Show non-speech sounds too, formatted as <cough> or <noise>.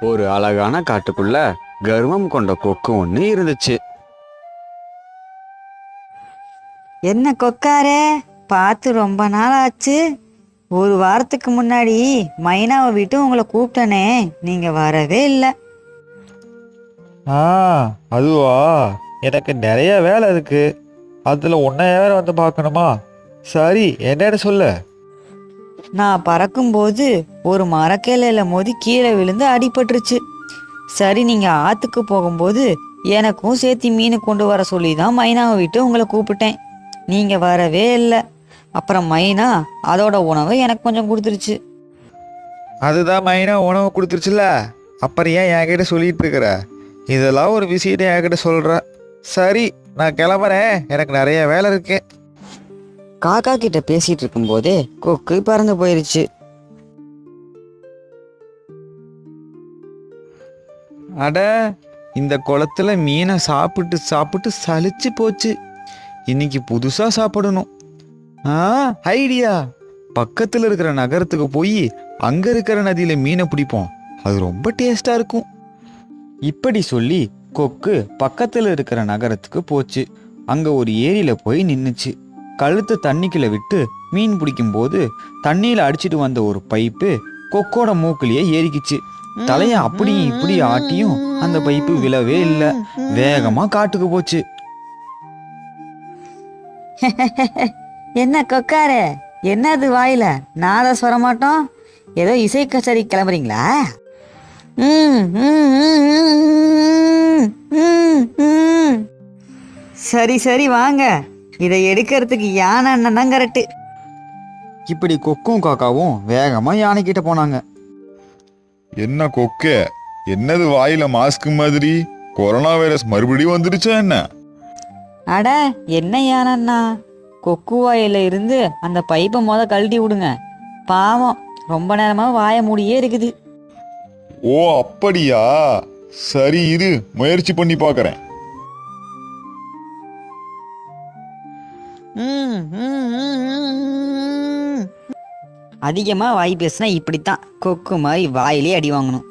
ஒரு அழகான காட்டுக்குள்ள கர்வம் கொண்ட கொக்கு ஒன்று இருந்துச்சு. என்ன கொக்காரே? பார்த்து ரொம்ப நாள் ஆச்சு ஒரு வாரத்துக்கு முன்னாடி மைனாவை விட்டு உங்களை கூப்பிட்டனே நீங்க வரவே இல்லை. ஆ அதுவா? எனக்கு நிறைய வேலை இருக்கு. அதில் உன்னை வேற வந்து பார்க்கணுமா? சரி என்னன்னு சொல்லு. நான் பறக்கும்போது ஒரு மரக்கிளையில மோதி கீழே விழுந்து அடிபட்டுருச்சு. சரி நீங்க ஆத்துக்கு போகும்போது எனக்கும் சேர்த்து மீன் கொண்டு வர சொல்லி தான் மைனாவை விட்டு உங்களை கூப்பிட்டேன். நீங்க வரவே இல்லை. அப்புறம் மைனா அதோட உணவை எனக்கு கொஞ்சம் கொடுத்துருச்சு. அதுதான் மைனா உணவு கொடுத்துருச்சுல அப்புறம் ஏன் என்கிட்ட சொல்லிட்டு இருக்கிற? இதெல்லாம் ஒரு விஷயத்தை என்கிட்ட சொல்கிற சரி நான் கிளம்புறேன். எனக்கு நிறைய வேலை இருக்குது காக்கா கிட்ட பேசிட்டு இருக்கும்போதே கொக்கு பறந்து போயிருச்சு. அட இந்த குளத்துல மீனை சாப்பிட்டு சாப்பிட்டு சலிச்சு போச்சு. இன்னைக்கு புதுசா சாப்பிடணும். ஆ ஐடியா. பக்கத்துல இருக்கிற நகரத்துக்கு போய் அங்க இருக்கிற நதியில மீனை பிடிப்போம். அது ரொம்ப டேஸ்டா இருக்கும். இப்படி சொல்லி கொக்கு பக்கத்துல இருக்கிற நகரத்துக்கு போச்சு. அங்க ஒரு ஏரியில போய் நின்னுச்சு. கழுத்து தண்ணிக்குள்ள விட்டு மீன் பிடிக்கும்போது தண்ணியில அடிச்சிட்டு வந்த ஒரு பைப்பு கொக்கோட மூக்குலயே ஏறிக்கிச்சு. தலைய அப்படி இப்படி ஆட்டியும் அந்த பைப்பு விழவே இல்ல. வேகமா காட்டுக்கு போச்சு. <laughs> என்ன கொக்காரே? என்னது வாயில? நாதஸ்வரம் மாட்டோம். ஏதோ இசை கச்சேரி கிளம்புறீங்களா. சரி சரி வாங்க. இதை எடுக்கிறதுக்கு யானை அண்ணன் தான் கரெக்டு இப்படி கொக்கும் காக்காவும் வேகமா யானை கிட்ட போனாங்க. என்ன கொக்கே? என்னது வாயில மாஸ்க் மாதிரி? கொரோனா வைரஸ் மறுபடியும் வந்துடுச்சா என்ன? அட என்ன யானண்ணா கொக்கு வாயில இருந்து அந்த பைப்பை முத கழட்டி விடுங்க. பாவம் ரொம்ப நேரமா வாய மூடியே இருக்குது. ஓ அப்படியா? சரி இரு முயற்சி பண்ணி பார்க்கறேன். ம், வாய் பேசினா இப்படித்தான். கொக்கு மாதிரி வாயிலே அடி வாங்கணும்.